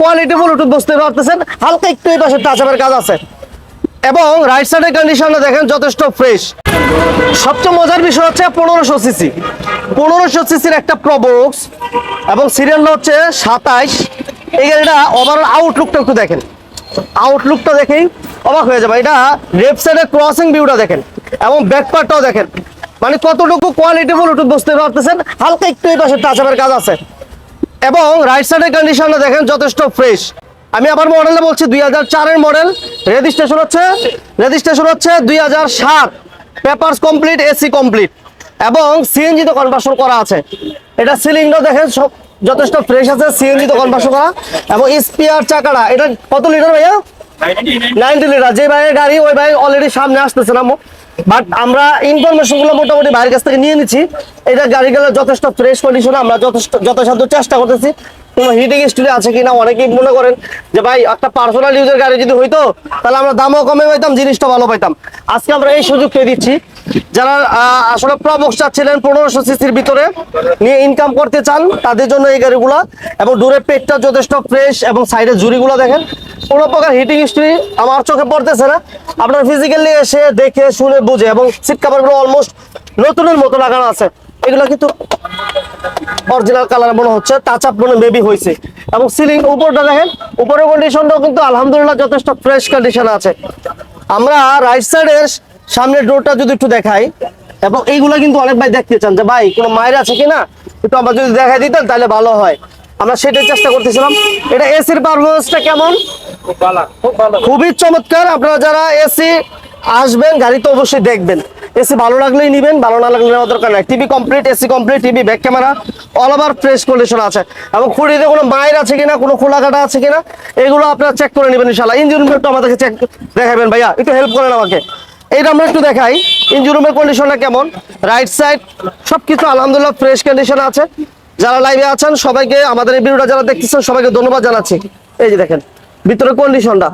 Quality Bluetooth বুঝতে পারতেছেন? হালকা একটু এই পাশে টাচাপের কাজ আছে। এবং রাইট সাইডের কন্ডিশনটা দেখেন যথেষ্ট ফ্রেশ সবচেয়ে মজার বিষয় হচ্ছে পনেরোশো সিসি পনেরোশো সিসির একটা প্রবক্স এবং সিরিয়ালটা হচ্ছে সাতাইশ। এই গাড়িটা ওভারঅল আউটলুকটা একটু দেখেন। আউটলুকটা দেখেই অবাক হয়ে যাবে এটা লেফট সাইডের ক্রসিং ভিউটা দেখেন এবং ব্যাক পার্টটাও দেখেন। মানে কতটুকু কোয়ালিটি ব্লুটুথ বুঝতে পারতেছেন? হালকা একটু এই পাশে টাচাপের কাজ আছে। এবং রাইট সাইডের কন্ডিশনটা দেখেন যথেষ্ট ফ্রেশ আমি আবার মডেলটা বলছি দুই হাজার চারের মডেল রেজিস্ট্রেশন হচ্ছে রেজিস্ট্রেশন হচ্ছে দুই পেপার্স কমপ্লিট এসি কমপ্লিট এবং সিএনজি তো কনভার্সন করা আছে। এটা সিলিংটা দেখেন সব যথেষ্ট ফ্রেশ আছে সিএনজি তো কনভার্সন করা। এবং স্পিয়ার চাকাটা এটা কত লিটার ভাইয়া? নাইনটি লিটার যে ভাইয়ের গাড়ি ওই ভাই অলরেডি সামনে আসতেছে না বাট আমরা ইনফরমেশনগুলো মোটামুটি ভাইয়ের কাছ থেকে নিয়ে নিচ্ছি। এটা গাড়িগুলো যথেষ্ট ফ্রেশ কন্ডিশনে আমরা যথেষ্ট যথাসাধ্য চেষ্টা করতেছি। আছে কিনা অনেকেই মনে করেন যে, ভাই, একটা পার্সোনাল ইউজের গাড়ি যদি হইতো, তাহলে আমরা দামও কমে পাইতাম, জিনিসটা ভালো পাইতাম। আজকে আমরা এই সুযোগ পেয়ে দিচ্ছি। যারা আসলে প্রবক্স চাচ্ছিলেন পনেরোশো সিসির ভিতরে, নিয়ে ইনকাম করতে চান, তাদের জন্য এই গাড়িগুলো এবং দূরে পেটটা যথেষ্ট ফ্রেশ এবং সাইডের জুড়িগুলো দেখেন। কোনো প্রকার হিটিং হিস্ট্রি আমার চোখে পড়তেছে না। আপনার ফিজিক্যালি এসে দেখে, শুনে, বুঝে এবং সিট কাভারগুলো অলমোস্ট নতুনের মতো লাগানো আছে। এগুলো কিন্তু অরিজিনাল কালার মনে হচ্ছে টাচ আপ মনে মেবি হয়েছে। এবং সিলিং উপরটা দেখেন, উপরের কন্ডিশনটাও কিন্তু আলহামদুলিল্লাহ যথেষ্ট ফ্রেশ কন্ডিশন আছে। আমরা রাইট সাইডের সামনের ডোরটা যদি একটু দেখাই এবং এইগুলা কিন্তু অনেক ভাই দেখতে চান যে ভাই কোনো মায়ের আছে কিনা? একটু আমরা যদি দেখাই দিতেন তাহলে ভালো হয়। আমরা সেটাই চেষ্টা করতেছিলাম। এটা এসির পারফরমেন্সটা কেমন? খুবই চমৎকার। আপনারা যারা এসি আসবেন গাড়ি তো অবশ্যই দেখবেন। এসি ভালো লাগলেই নিবেন ভালো না লাগলে নেওয়া দরকার নাই। TV complete AC complete TV back camera all over fresh condition আছে। এবং খুঁড়িতে কোনো মায়ের আছে কিনা কোনো খোলা কাটা আছে কিনা এগুলো আপনারা চেক করে নেবেন ইনশাল্লাহ ইঞ্জিন আমাদেরকে চেক দেখাবেন ভাইয়া। একটু হেল্প করেন আমাকে। এইটা আমরা একটু দেখাই। ইঞ্জিন রুমের কন্ডিশনটা কেমন? রাইট সাইড সবকিছু আলহামদুলিল্লাহ ফ্রেশ কন্ডিশন আছে। যারা লাইভে আছেন সবাইকে আমাদের এই ভিডিওটা যারা দেখতেছেন সবাইকে ধন্যবাদ জানাচ্ছি। এই যে দেখেন ভিতরে কন্ডিশনটা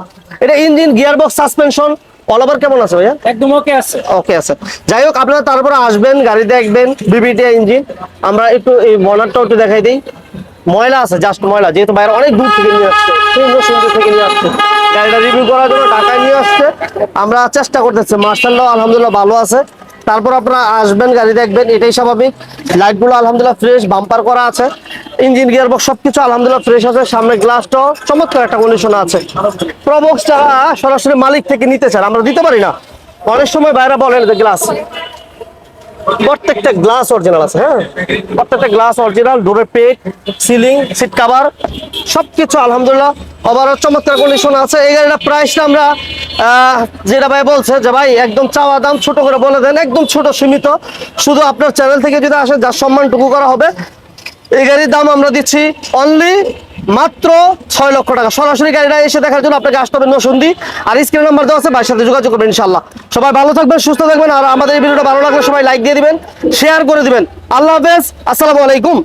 এটা engine gear box suspension all over কেমন আছে ভাইয়া? একদম ওকে আছে। ওকে আছে। যাই হোক আপনারা তারপরে আসবেন গাড়ি দেখবেন বিবিটি ইঞ্জিন আমরা একটু এই মনারটাও একটু দেখাই দিই। ময়লা আছে জাস্ট ময়লা। যেহেতু বাইরে অনেক দূর থেকে নিয়ে আসছে। সুন্দর সুন্দর থেকে নিয়ে আসছে। গাড়িটা রিভিউ করার জন্য নিয়ে আসছে। আমরা চেষ্টা করতেছি মার্শাল্লাহ আলহামদুলিল্লাহ ভালো আছে। তারপর আপনারা আসবেন, গাড়ি দেখবেন, এটাই স্বাভাবিক। লাইটগুলো আলহামদুলিল্লাহ ফ্রেশ বাম্পার করা আছে। ইঞ্জিন গিয়ার বক্স সবকিছু আলহামদুলিল্লাহ ফ্রেশ আছে। সামনে গ্লাসটাও চমৎকার একটা কন্ডিশন আছে। প্রবক্সটা সরাসরি মালিক থেকে নিতে চান, আমরা দিতে পারি না। অনেক সময় বাইরে বলেন গ্লাস প্রত্যেকটা গ্লাস অরিজিনাল আছে হ্যাঁ? প্রত্যেকটা গ্লাস অরিজিনাল ডোরের পেট সিলিং সিট কাভার সবকিছু আলহামদুলিল্লাহ। ওভারঅল চমৎকার কন্ডিশন আছে। এই গাড়িটা প্রাইসটা আমরা যেটা ভাই বলছে যে ভাই, একদম চাওয়া দাম, ছোট করে বলে দেন, একদম ছোট সীমিত। শুধু আপনার চ্যানেল থেকে যদি আসে যার সম্মানটুকু করা হবে, এই গাড়ির দাম আমরা দিচ্ছি অনলি মাত্র ছয় লক্ষ টাকা। সরাসরি গাড়িটা এসে দেখার জন্য আপনাকে আসতে হবে নসুন্দি। আর স্ক্রিন নাম্বার দেওয়া আছে ভাইয়ের সাথে যোগাযোগ করবেন ইনশাল্লাহ সবাই ভালো থাকবেন, সুস্থ থাকবেন, আর আমাদের এই ভিডিওটা ভালো লাগলে সবাই লাইক দিয়ে দিবেন শেয়ার করে দিবেন। আল্লাহ হাফেজ, আসসালামু আলাইকুম।